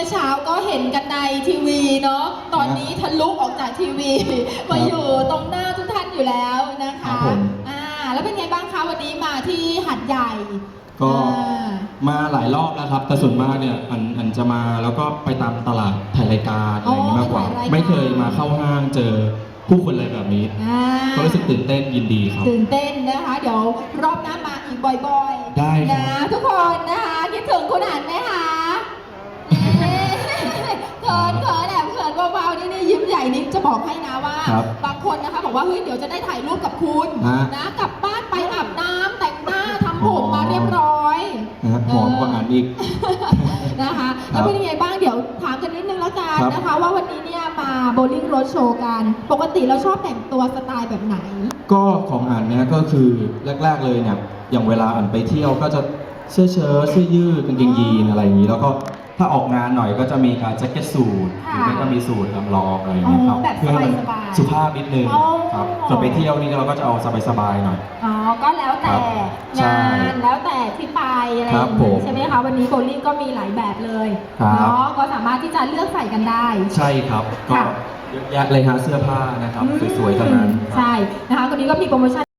มื่อเช้าก็เห็นกันในทีวีเนาะตอนนี้ทะลุออกจากทีวีมาอยู่ตรงหน้าทุกท่านอยู่แล้วนะครัคะบผมอ่าแล้วเป็นไงบ้างคะวันนี้มาที่หัดใหญ่ก็อ่ามาหลายรอบแล้วครับแต่ส่วนมากเนี่ยอันอันจะมาแล้วก็ไปตามตลาดถ่ายรายการอะไรอย่างนี้มากกว่าอ๋อไปถ่ายรายการไม่เคยมาเข้าห้างเจอผู้คนอะไรแบบนี้อ่าก็รู้สึกตื่นเต้นยินดีครับ ตื่นเต้นนะคะ เดี๋ยวรอบหน้ามาอีกบ่อยๆ ได้ครับนะทุกคนนะคะคิดถึงคุณอ่านไหม นี่ยิ้มใหญ่นี่จะบอกให้นะว่า ครับบางคนนะคะบอกว่าเฮ้ยเดี๋ยวจะได้ถ่ายรูปกับคุณฮะนะกลับบ้านไปอาบน้ำแต่งหน้าทำผมมาเรียบร้อย นะฮะหอมกว่าอ่านอีก นะคะครัแล้วบเป็นยังไงบ้างเดี๋ยวถามกันนิดนึงแล้วกันครับ นะคะ ว่าวันนี้เนี่ยมาโบลิ่งโรดโชว์กัน ปกติเราชอบแต่งตัวสไตล์แบบไหน ก็ของอ่านเนี่ยก็คือแรก ๆเลยเนี่ยอย่างเวลาอ่านไปเที่ยวก็จะเสื้อเชิ้ตเสื้อยืดกางเกงยีนอะไรอย่างนี้ แล้วก็ ถ้าออกงานหน่อยก็จะมีการแจ็คเก็ตสูทหค่ะรือไม่ก็มีสูทลำลองอะไรอย่างนี้ครับอ๋อแบบเพื่อให้มันสบายๆสุภาพนิดนึงอ๋อ ครับส่วนไปเที่ยวนี่เราก็จะเอาสบายๆหน่อย อ๋อ ก็แล้วแต่ครับใช่งานแล้วแต่ที่ไปอะไรอครัย่าบงผนี้มใช่ไหมคะ วันนี้โบลิ่งก็มีหลายแบบเลยครับ เนาะก็สามารถที่จะเลือกใส่กันได้ ใช่ครับก็ค่ะ เยอะแยะเลยฮะเสื้อผ้านะครับ สวยๆทั้งนั้นใช่นะคะวันนี้ก็มีโปรโมชั่น